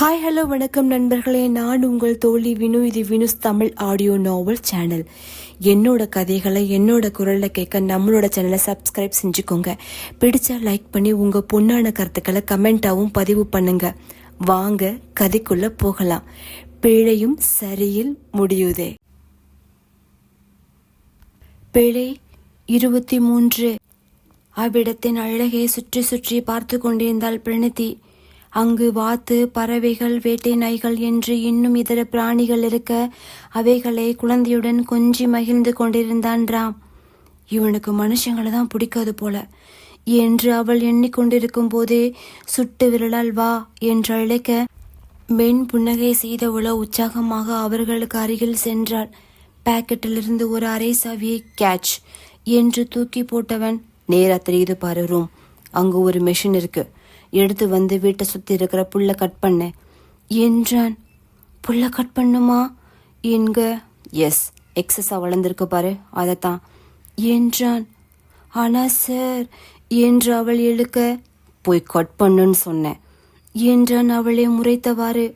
Hi hello வணக்கம் நண்பர்களே. நான் உங்கள் தோழி வினு. இது Vinu's Tamil audio novel channel என்னோட கதைகளை என்னோட குரலில் கேட்க நம்மளோட சேனலை சப்ஸ்கிரைப் செஞ்சுக்கோங்க. பிடிச்சா லைக் பண்ணி உங்கள் பொண்ணான கருத்துக்களை கமெண்ட்டாகவும் பதிவு பண்ணுங்க. வாங்க கதைக்குள்ளே போகலாம். பிழையும் சரியில் முடியுதே. பிழை இருபத்தி மூன்று. அவ்விடத்தின் அழகை சுற்றி சுற்றி பார்த்து கொண்டிருந்தாள் பிரணதி அங்கு வாத்து பறவைகள் வேட்டை நாய்கள் என்று இன்னும் இதர பிராணிகள் இருக்க அவைகளை குழந்தையுடன் கொஞ்சி மகிழ்ந்து கொண்டிருந்தான் ராம் இவனுக்கு மனுஷங்களை தான் பிடிக்காது போல. என்று அவள் எண்ணிக்கொண்டிருக்கும் போதே சுட்டு விரலால் வா என்று அழைக்க மென் புன்னகை செய்தவளோ உற்சாகமாக அவர்களுக்கு அருகில் சென்றாள். பாக்கெட்டிலிருந்து ஒரு அரை சாவியை கேட்ச் என்று தூக்கி போட்டவன் நேரா தெரியுது பாரு ரூம். அங்கு ஒரு மெஷின் இருக்கு. எடுத்து வந்து வீட்டை சுத்தி இருக்கிற புல்ல கட் பண்ணு. என்றான். புல்ல கட் பண்ணுமா? என்க. எஸ் எக்ஸஸா வளர்ந்துருக்கு பாரு அதைத்தான். என்றான். ஆனா சார் என்று அவள் எழுக்க போய் கட் பண்ணுன்னு சொன்னேன். என்றான் அவளை முறைத்தவாறு.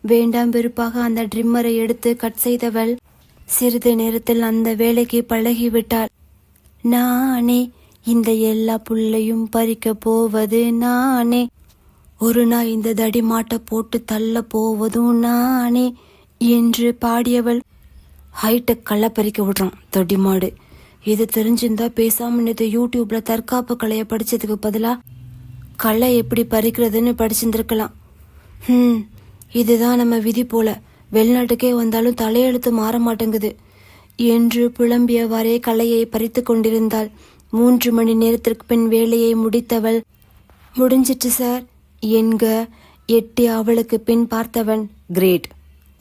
வேண்டாம் வெறுப்பாக அந்த ட்ரிம்மரை எடுத்து கட் செய்தவள். சிறிது நேரத்தில் அந்த வேலைக்கு பழகிவிட்டாள். நானே இந்த எல்லா புல்லையும் பறிக்க போவது நானே. ஒரு நாள் இந்த தடிமாட்டை போட்டு தள்ள போவதும் நானே என்று பாடியவள் ஹைடெக் கள்ள பறிக்க விடுறான் தடி மாடு இது தெரிஞ்சிருந்தா பேசாம நேற்று யூடியூப்ல தற்காப்பு கலையை படிச்சதுக்கு பதிலா களை எப்படி பறிக்கிறதுன்னு படிச்சிருந்திருக்கலாம். ஹம் இதுதான் நம்ம விதி போல. வெளிநாட்டுக்கே வந்தாலும் தலையெழுத்து மாற மாட்டேங்குது. என்று புலம்பியவாறே கலையை பறித்து கொண்டிருந்தாள். மூன்று மணி நேரத்திற்கு பின் வேலையை முடித்தவள் முடிஞ்சிட்டு சார் என்க எட்டி அவளுக்கு பின் பார்த்தவன் கிரேட்.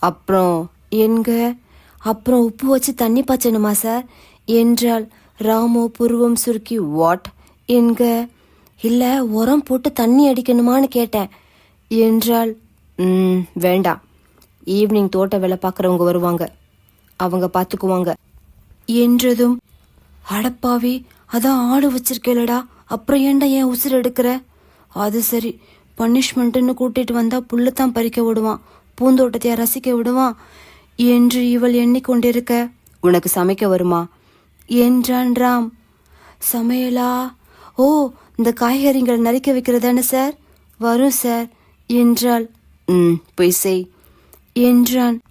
அப்புறம்? என்க அப்புறம் உப்பு வச்சு தண்ணி பாய்ச்சணுமா சார்? என்றால் ராமோ புருவம் சுருக்கி வாட்? என்க இல்லை உரம் போட்டு தண்ணி அடிக்கணுமான்னு கேட்டேன் என்றால் வேண்டாம். ஈவினிங் தோட்ட வேலை பார்க்குறவங்க வருவாங்க. அவங்க பார்த்துக்குவாங்க என்றதும் அடப்பாவி அதான் ஆடு வச்சிருக்கேலடா அப்புறம் ஏன்டா ஏன் உசுர் எடுக்கிற? அது சரி. பனிஷ்மெண்ட்டுன்னு கூட்டிட்டு வந்தா புல்லுத்தான் பறிக்க விடுவான். பூந்தோட்டத்தையா ரசிக்க விடுவான். என்று இவள் எண்ணிக்கொண்டிருக்க உனக்கு சமைக்க வருமா? என்றான் ராம். சமையலா? ஓ இந்த காய்கறிகள் நறுக்க வைக்கிறதானே சார்? வரும் சார். என்றாள். ம் போய் செய். என்றான்.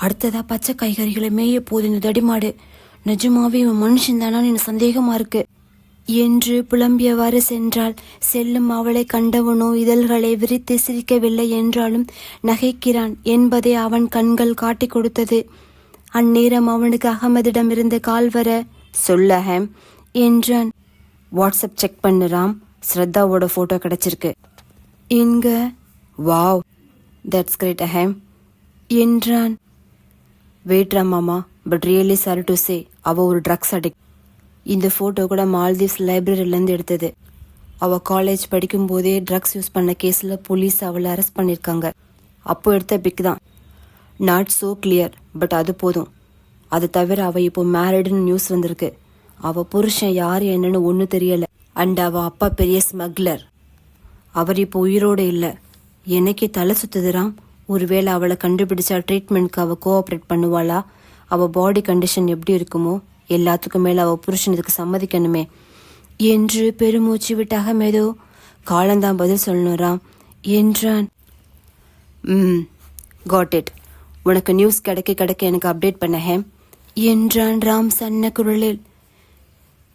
அடுத்ததா பச்சை காய்கறிகளை மேய போது இந்த தடிமாடு நிஜமாவே இவன் மனுஷன் எனக்கு சந்தேகமா இருக்கு. என்று புலம்பியவாறு சென்றாள். செல்லும் அவளை கண்டவனோ இதழ்களை விரித்து சிரிக்கவில்லை என்றாலும் நகைக்கிறான் என்பதை அவன் கண்கள் காட்டிக் கொடுத்தது. அந்நேரம் அவனுக்கு அகமதிடமிருந்து கால் வர சொல்ல ஹேம் என்றான். வாட்ஸ்அப் செக் பண்ணு ராம். ஸ்ரத்தாவோட ஃபோட்டோ கிடைச்சிருக்கு. எங்க? வாவ். தட்ஸ் கிரேட் அஹேம் என்றான். வெயிட்ரா மாமா. But really sorry to say அவள் ஒரு ட்ரக்ஸ் அடிக்ட் இந்த ஃபோட்டோ கூட மால்தீவ்ஸ் லைப்ரரியிலேருந்து எடுத்தது. அவள் காலேஜ் படிக்கும்போதே ட்ரக்ஸ் யூஸ் பண்ண கேஸில் போலீஸ் அவளை அரெஸ்ட் பண்ணியிருக்காங்க. அப்போ எடுத்த பிக் தான். நாட் சோ கிளியர் பட் அது போதும். அது தவிர அவள் இப்போ மேரிடுன்னு நியூஸ் வந்திருக்கு. அவள் புருஷன் யார் என்னன்னு ஒன்றும் தெரியலை. அண்ட் அவள் அப்பா பெரிய ஸ்மக்லர் அவர் இப்போ உயிரோடு இல்லை. எனக்கே தலை சுத்துதுராம்? ஒருவேளை அவளை கண்டுபிடிச்சா ட்ரீட்மெண்ட்க்கு அவள் கோஆப்ரேட் பண்ணுவாளா? அவள் பாடி கண்டிஷன் எப்படி இருக்குமோ எல்லாத்துக்கும் மேலே அவள் புருஷன் இதுக்கு சம்மதிக்கணுமே. என்று பெருமூச்சு விட்டாக மேதோ காலந்தான் பதில் சொல்லணும்ராம் என்றான். ம் காட் இட் உனக்கு நியூஸ் கிடைக்க கிடைக்க எனக்கு அப்டேட் பண்ண ஹேம் என்றான் ராம் சன்ன குரலில்.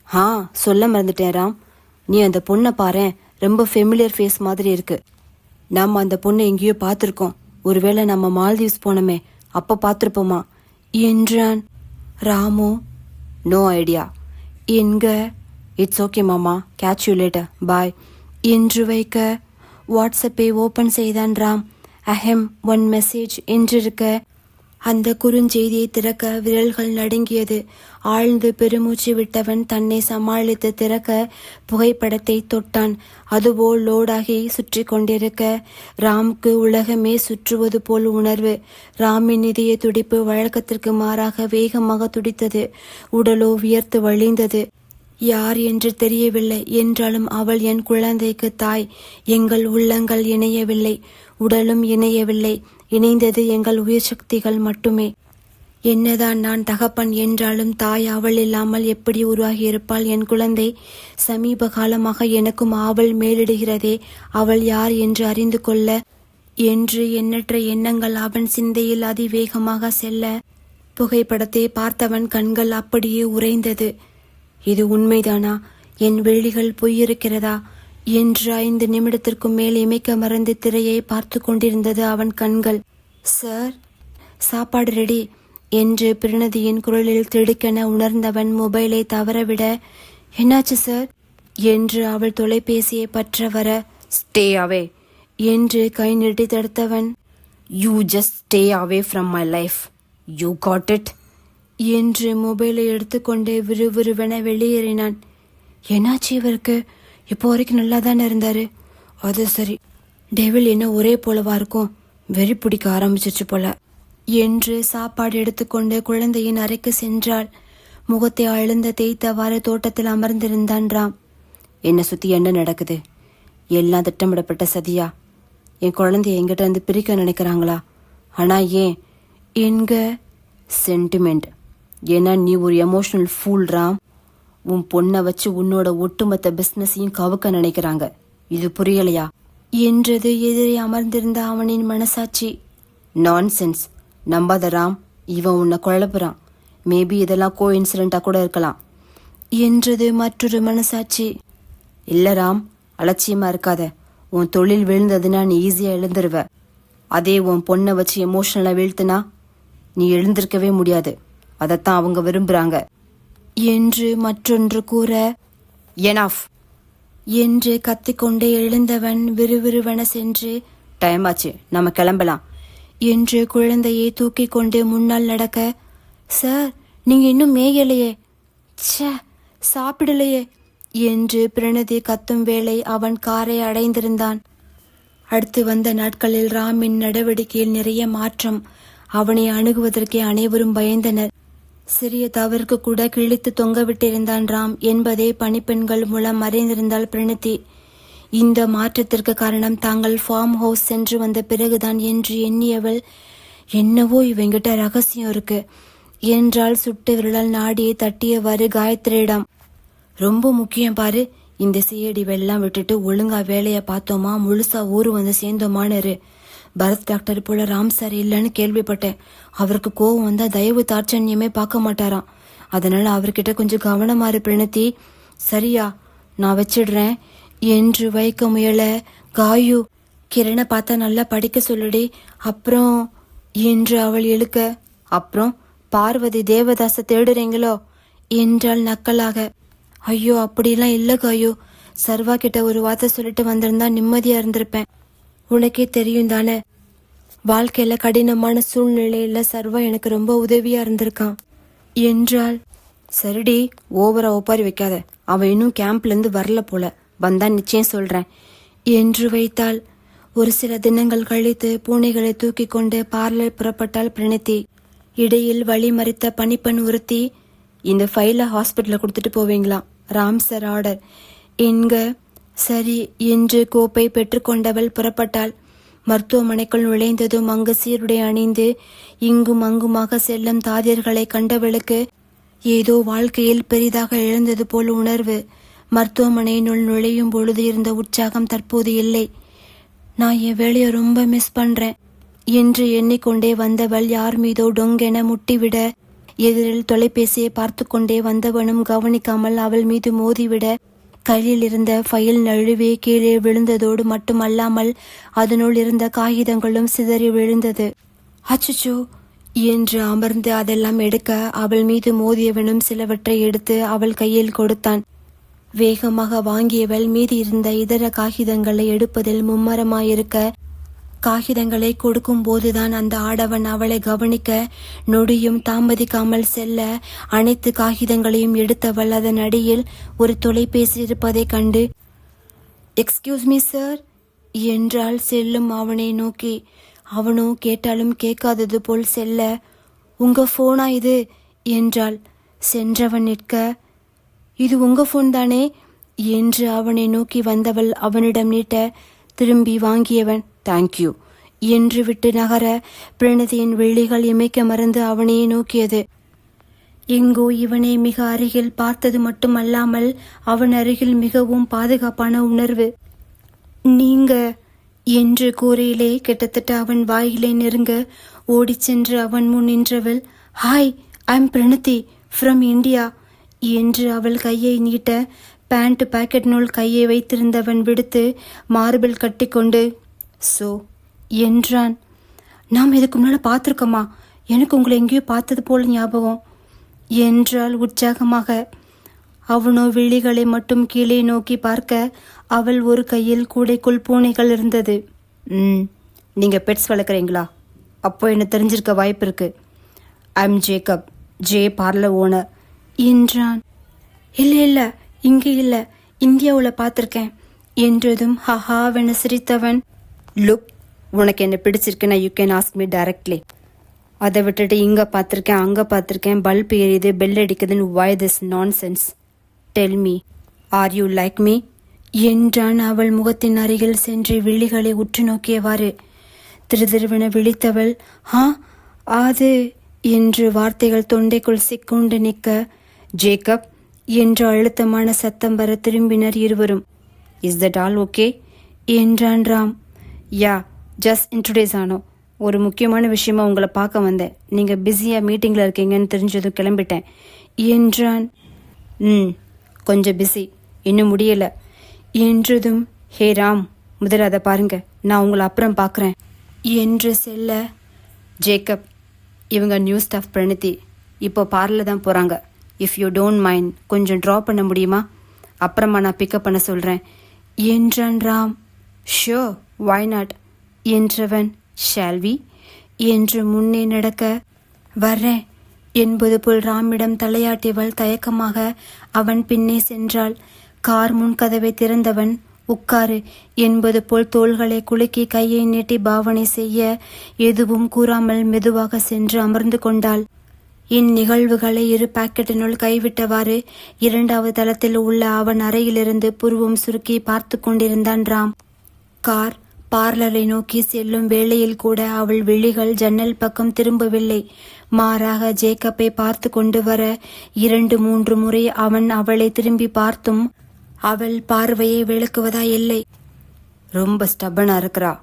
ஆ சொல்ல மறந்துட்டேன் ராம். நீ அந்த பொண்ணை பாரேன் ரொம்ப ஃபெமிலியர் ஃபேஸ் மாதிரி இருக்கு. நாம் அந்த பொண்ணை எங்கேயோ பார்த்துருக்கோம். ஒருவேளை நம்ம மால்தீவ்ஸ் போனோமே அப்போ பார்த்துருப்போமா? என்றான். ராமு நோ ஐடியா என்க இட்ஸ் ஓகே மாமா. கேட்ச் யூ லேட்டர் பாய் என்று வைக்க வாட்ஸ்அப்பை ஓபன் செய்தான் ராம். அஹெம் ஒன் மெசேஜ் என்றிருக்க அந்த குறுஞ்செய்தியை திறக்க விரல்கள் நடுங்கியது. ஆழ்ந்து பெருமூச்சு விட்டவன் தன்னை சமாளித்து திறக்க புகைப்படத்தை தொட்டான். அதுவோ லோடாகி சுற்றி கொண்டிருக்க ராமுக்கு உலகமே சுற்றுவது போல் உணர்வு. ராமின் இதய துடிப்பு வழக்கத்திற்கு மாறாக வேகமாக துடித்தது. உடலோ வியர்த்து வழிந்தது. யார் என்று தெரியவில்லை. என்றாலும் அவள் என் குழந்தைக்கு தாய். எங்கள் உள்ளங்கள் இணையவில்லை. உடலும் இணையவில்லை. இணைந்தது எங்கள் உயிர் சக்திகள் மட்டுமே. என்னதான் நான் தகப்பன் என்றாலும் தாய் அவள் இல்லாமல் எப்படி உருவாகியிருப்பாள்? என் குழந்தை சமீப காலமாக எனக்கும் ஆவல் மேலிடுகிறதே அவள் யார் என்று அறிந்து கொள்ள என்று எண்ணற்ற எண்ணங்கள் அவன் சிந்தையில் அதிவேகமாக செல்ல புகைப்படத்தை பார்த்தவன் கண்கள் அப்படியே உறைந்தது. இது உண்மைதானா? என் விழிகள் பொய்யிருக்கிறதா என்று ஐந்து நிமிடத்திற்கும் மேல் இமைக்க மறந்து திரையை பார்த்து கொண்டிருந்தது அவன் கண்கள். சார் சாப்பாடு ரெடி என்று பிரணதியின் குரலில் திடுக்கென உணர்ந்தவன் மொபைலை தவறவிட என்னாச்சு சார்? என்று அவள் தொலைபேசியை பற்ற வர ஸ்டே அவே என்று கை நீட்டி தடுத்தவன். You just stay away from my life you got it என்று மொபைலை எடுத்துக்கொண்டு விறுவிறுவென வெளியேறினான். என்னாச்சு இவருக்கு? இப்போ வரைக்கும் நல்லா தானே இருந்தாரு. அது சரி. டெவில் என்ன ஒரே போலவா இருக்கும்? வெறி பிடிக்க ஆரம்பிச்சிச்சு போல. என்று சாப்பாடு எடுத்துக்கொண்டு குழந்தையின் அறைக்கு சென்றாள். முகத்தை அழுந்த தேய்த்தவாறு தோட்டத்தில் அமர்ந்திருந்தான் ராம். என்னை சுத்தி என்ன நடக்குது? எல்லாம் திட்டமிடப்பட்ட சதியா? என் குழந்தைய என்கிட்ட இருந்து பிரிக்க நினைக்கிறாங்களா? ஆனா ஏன்? என்க சென்டிமெண்ட் ஏன்னா நீ ஒரு எமோஷனல் ஃபூல் ராம். உன் பொண்ணை வச்சு உன்னோட ஒட்டுமொத்த பிசினஸையும் கவுக்க நினைக்கிறாங்க. இது புரியலையா? என்றது எதிரே அமர்ந்திருந்த அவனின் மனசாட்சி. நான்சென்ஸ் நம்பாத ராம் இவன் உன்னை குழப்புறான். மேபி இதெல்லாம் கோ இன்சிடென்ட்டாக கூட இருக்கலாம். என்றது மற்றொரு மனசாட்சி. இல்ல ராம் அலட்சியமா இருக்காத. உன் தொழில் விழுந்ததுன்னா நீ ஈஸியா எழுந்துருவ. அதே உன் பொண்ணை வச்சு எமோஷனலாக வீழ்த்துனா நீ எழுந்திருக்கவே முடியாது. அதைத்தான் அவங்க விரும்புகிறாங்க என்று மற்றொன்று கூற எனாஃப் என்று கத்திக்கொண்டே எழுந்தவன் விறுவிறுவென சென்று டைம் ஆச்சு நம்ம கிளம்பலாம். என்று குழந்தையை தூக்கிக் கொண்டு முன்னால் நடக்க சார் நீங்க இன்னும் மேயலையே. ச்சே சாப்பிடலையே என்று பிரணதி கத்தும் வேளை அவன் காரை அடைந்திருந்தான். அடுத்து வந்த நாட்களில் ராமின் நடவடிக்கையில் நிறைய மாற்றம். அவனை அணுகுவதற்கே அனைவரும் பயந்தனர். சிறிய தவறுக்கு கூட கிழித்து தொங்கவிட்டிருந்தான் ராம் என்பதே பணிப்பெண்கள் மூலம் அறிந்திருந்தாள் பிரணதி இந்த மாற்றத்திற்கு காரணம் தாங்கள் ஃபார்ம் ஹவுஸ் சென்று வந்த பிறகுதான் என்று எண்ணியவள் என்னவோ இவங்கிட்ட ரகசியம் இருக்கு என்றால் சுட்டு விரலால் நாடியை தட்டியவாறு காயத்ரியிடம். ரொம்ப முக்கியம் பாரு இந்த சிஐடி வெள்ளம் விட்டுட்டு ஒழுங்கா வேலையை பார்த்தோமா முழுசா ஊரு வந்து சேர்ந்தோமான்னு பரத் டாக்டர் போல ராம் சார் இல்லைன்னு கேள்விப்பட்டேன். அவருக்கு கோவம் வந்தா தயவு தாட்சண்யமே பார்க்க மாட்டாராம். அதனால அவர்கிட்ட கொஞ்சம் கவனமா இரு பிரணத்தி சரியா நான் வச்சிடுறேன். என்று வைக்க முயல காயு. கிரணை பார்த்தா நல்லா படிக்க சொல்லுடி. அப்புறம் என்று அவள் இழுக்க. அப்புறம் பார்வதி தேவதாச தேடுறீங்களோ? என்றாள் நக்கலாக. ஐயோ அப்படிலாம் இல்லை காயு. சர்வா கிட்ட ஒரு வார்த்தை சொல்லிட்டு வந்திருந்தா நிம்மதியா இருந்திருப்பேன். உனக்கே தெரியும் தானே? வாழ்க்கையில கடினமான சூழ்நிலையில சர்வா எனக்கு ரொம்ப உதவியா இருந்திருக்கான். என்றால் சரிடி ஓவரா ஒப்பாரி வைக்காத. அவன் இன்னும் கேம்ப்ல இருந்து வரல போல. வந்தா நிச்சயம் சொல்றேன். என்று வைத்தால் ஒரு சில தினங்கள் கழித்து பூனைகளை தூக்கி கொண்டு பார்லர் புறப்பட்டால் பிரணத்தி இடையில் வழி மறித்த பனிப்பெண் ஒருத்தி இந்த ஃபைலை ஹாஸ்பிட்டலில் கொடுத்துட்டு போவீங்களாம் ராம் சார் ஆர்டர் என்க சரி என்று கோப்பை பெற்றுக்கொண்டவள் புறப்பட்டாள். மருத்துவமனைக்குள் நுழைந்ததும் அங்கு சீருடை அணிந்து இங்கும் அங்குமாக செல்லும் தாதியர்களை கண்டவளுக்கு ஏதோ வாழ்க்கையில் பெரிதாக இழந்தது போல் உணர்வு. மருத்துவமனையினுள் நுழையும் பொழுது இருந்த உற்சாகம் தற்போது இல்லை. நான் என் வேலையை ரொம்ப மிஸ் பண்றேன். என்று எண்ணிக்கொண்டே வந்தவள் யார் மீதோ டொங்கென முட்டிவிட எதிரில் தொலைபேசியை பார்த்து கொண்டே வந்தவனும் கவனிக்காமல் அவள் மீது மோதிவிட கையில் இருந்த ஃபைல் நழுவி கீழே விழுந்ததோடு மட்டுமல்லாமல் அதனுள் இருந்த காகிதங்களும் சிதறி விழுந்தது. அச்சச்சோ! என்று அமர்ந்து அதெல்லாம் எடுக்க அவள் மீது மோதியவனும் சிலவற்றை எடுத்து அவள் கையில் கொடுத்தான். வேகமாக வாங்கியவள் மீதி இருந்த இதர காகிதங்களை எடுப்பதில் மும்மரமாயிருக்க காகிதங்களை கொடுக்கும் போதுதான் அந்த ஆடவன் அவளை கவனிக்க நொடியும் தாமதிக்காமல் செல்ல அனைத்து காகிதங்களையும் எடுத்தவள் அதன் அடியில் ஒரு தொலைபேசி இருப்பதைக் கண்டு எக்ஸ்கியூஸ் மீ சார் என்றால் செல்லும் அவனை நோக்கி. அவனோ கேட்டாலும் கேட்காதது போல் செல்ல. உங்க போனா இது? என்றாள். சென்றவன் நிற்க இது உங்க ஃபோன் தானே? என்று அவனை நோக்கி வந்தவள் அவனிடம் நீட்ட திரும்பி வாங்கியவன். தேங்க்யூ என்று விட்டு நகர பிரணதியின் வெள்ளிகள் இமைக்க மறந்து அவனையே நோக்கியது. எங்கோ இவனை மிக அருகில் பார்த்தது மட்டுமல்லாமல் அவன் அருகில் மிகவும் பாதுகாப்பான உணர்வு. நீங்க என்று கூறியிலே கிட்டத்தட்ட அவன் வாயிலை நெருங்க ஓடிச் சென்று அவன் முன் நின்றவள் hi I'm Pranathi from India என்று அவள் கையை நீட்ட பேண்ட் பாக்கெட் நூல் கையை வைத்திருந்தவன் விடுத்து மார்பில் கட்டிக்கொண்டு ஸோ என்றான். நாம் இதுக்கு முன்னால் பார்த்துருக்கோமா? எனக்கு உங்களை எங்கேயோ பார்த்தது போல ஞாபகம் என்றால் உற்சாகமாக. அவனோ விழிகளை மட்டும் கீழே நோக்கி பார்க்க அவள் ஒரு கையில் கூடைக்குள் பூனைகள் இருந்தது. ம் நீங்கள் பெட்ஸ் வளர்க்குறீங்களா? அப்போ என்ன தெரிஞ்சிருக்க வாய்ப்பு இருக்கு. I'm Jacob J parlour owner என்றான். இல்லை இல்லை இங்கே இல்லை. இந்தியாவில் பார்த்துருக்கேன் என்றதும் ஹஹாவென சிரித்தவன் லுக் உனக்கு என்ன பிடிச்சிருக்குன்னா you can ask me directly அதை விட்டுட்டு இங்கே பார்த்துருக்கேன் அங்கே பார்த்துருக்கேன் பல்ப் எரியுது பெல் அடிக்குதுன்னு why this nonsense tell me are you like me என்றான் அவள் முகத்தின் அருகில் சென்று விழிகளை உற்று நோக்கியவாறு. திருதிருவென விழித்தவள் ஹா அது? என்று வார்த்தைகள் தொண்டைக்குள் சிக்குண்டு நிற்க ஜேக்கப் என்று அழுத்தமான சத்தம் வர திரும்பினர் இருவரும். இஸ் தட் ஆல் ஓகே என்றான் ராம். யா ஜஸ்ட் இன்ட்ரடியூஸ் ஆனோம். ஒரு முக்கியமான விஷயமா உங்களை பார்க்க வந்தேன். நீங்கள் பிஸியாக மீட்டிங்கில் இருக்கீங்கன்னு தெரிஞ்சதும் கிளம்பிட்டேன். என்றான் ம் கொஞ்சம் பிஸி இன்னும் முடியல. என்றதும் ஹே ராம் முதல்ல அதை பாருங்க. நான் உங்களை அப்புறம் பார்க்குறேன். என்று செல்ல ஜேக்கப் இவங்க நியூ ஸ்டாஃப் பிரணதி இப்போ பார்லர் தான் போகிறாங்க இஃப் யூ டோன்ட் மைண்ட் கொஞ்சம் ட்ரா பண்ண முடியுமா? அப்புறமா நான் பிக்கப் பண்ண சொல்கிறேன் என்றான் ராம். ஷோ வாய் நாட் என்றவன் ஷால்வி என்று முன்னே நடக்க வர்றேன். என்பது போல் ராமிடம் தலையாட்டியவள் தயக்கமாக அவன் பின்னே சென்றாள். கார் முன்கதவை திறந்தவன் உட்காரு. என்பது போல் தோள்களை குலுக்கி கையை நீட்டி பாவனை செய்ய எதுவும் கூறாமல் மெதுவாக சென்று அமர்ந்து கொண்டாள். இந்நிகழ்வுகளை இரு பாக்கெட்டினுள் கைவிட்டவாறு இரண்டாவது தளத்தில் உள்ள அவன் அறையிலிருந்து புருவம் சுருக்கி பார்த்து கொண்டிருந்தான் ராம். கார் பார்லரை நோக்கி செல்லும் வேளையில் கூட அவள் விழிகள் ஜன்னல் பக்கம் திரும்பவில்லை. மாறாக ஜேக்கப்பை பார்த்து கொண்டு வர இரண்டு மூன்று முறை அவன் அவளை திரும்பி பார்த்தும் அவள் பார்வையை விளக்குவதா இல்லை. ரொம்ப ஸ்டப்பனா இருக்கிறா.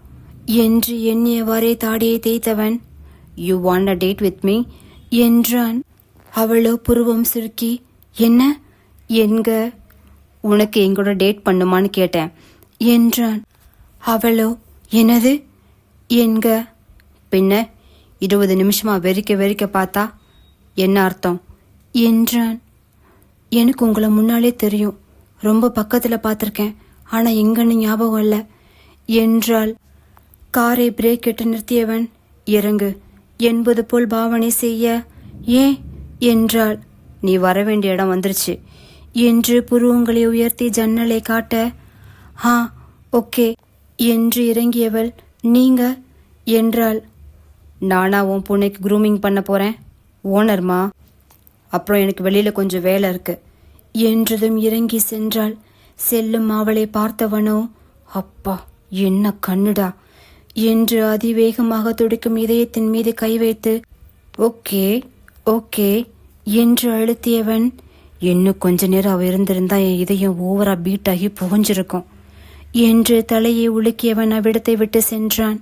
என்று எண்ணியவாறே தாடியை தேய்த்தவன் you want a date with me என்றான். அவளோ புருவம் சுருக்கி என்ன? என்க? உனக்கு எங்கூட டேட் பண்ணுமான்னு கேட்டேன் என்றான். அவளோ என்னது? என்க. பின்ன? இருபது நிமிஷமா வெறிக்க வெறிக்க பார்த்தா? என்ன அர்த்தம்? என்றான். எனக்கு உங்களை முன்னாலே தெரியும். ரொம்ப பக்கத்தில் பார்த்துருக்கேன். ஆனால் எங்கன்னு ஞாபகம் இல்லை. என்றால் காரை பிரேக் இட்டு நிறுத்தியவன். இறங்கு. என்பது போல் பாவனை செய்ய. ஏன்? என்றாள். நீ வர வேண்டிய இடம் வந்துருச்சு. என்று புருவங்களை உயர்த்தி ஜன்னலை காட்ட. Ah okay. என்று இறங்கியவள் நீங்க? என்றாள். நானா உன் பூனைக்கு க்ரூமிங் பண்ண போறேன். ஓனர்மா அப்புறம் எனக்கு வெளியில கொஞ்சம் வேலை இருக்கு. என்றதும் இறங்கி சென்றாள். செல்லும் அவளை பார்த்தவனோ? அப்பா என்ன கண்ணுடா? என்று அதிவேகமாக துடிக்கும் இதயத்தின் மீது கை வைத்து ஓகே ஓகே என்று அழுத்தியவன் இன்னும் கொஞ்ச நேரம் அவ இருந்திருந்தா என் இதயம் ஓவரா பீட் ஆகி புகஞ்சிருக்கும். என்று தலையை உலுக்கியவன் அவ்விடத்தை விட்டு சென்றான்.